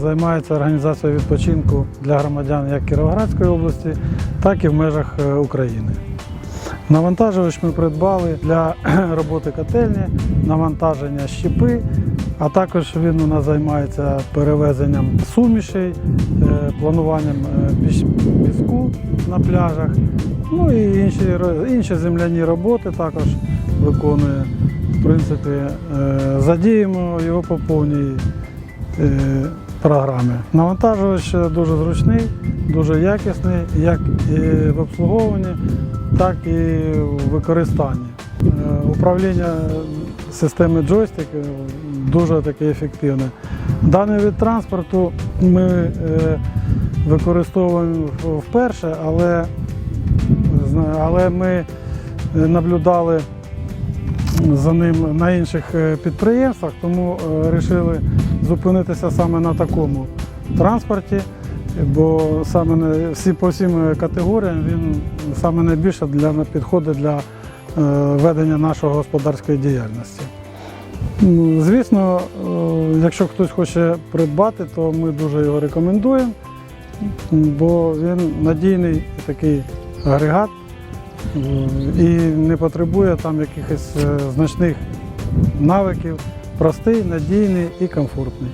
займається організацією відпочинку для громадян як Кіровоградської області, так і в межах е, України. Навантажувач ми придбали для роботи котельні, навантаження щепи, а також він у нас займається перевезенням сумішей, е, плануванням е, піску на пляжах, ну і інші, інші земляні роботи також виконує. В принципі, задіємо його по повній е, програмі. Навантажувач дуже зручний, дуже якісний, як і в обслуговуванні, так і в використанні. Е, Управління системи джойстик е, дуже таке ефективне. Даний вид транспорту ми використовуємо вперше, але, але ми наблюдали за ним на інших е, підприємствах, тому вирішили зупинитися саме на такому транспорті, бо саме всі, по всім категоріям він саме найбільше для, підходить для е, ведення нашої господарської діяльності. Ну, Звісно, е, якщо хтось хоче придбати, то ми дуже його рекомендуємо, бо він надійний такий агрегат е, і не потребує там якихось е, значних навиків, простий, надійний і комфортний.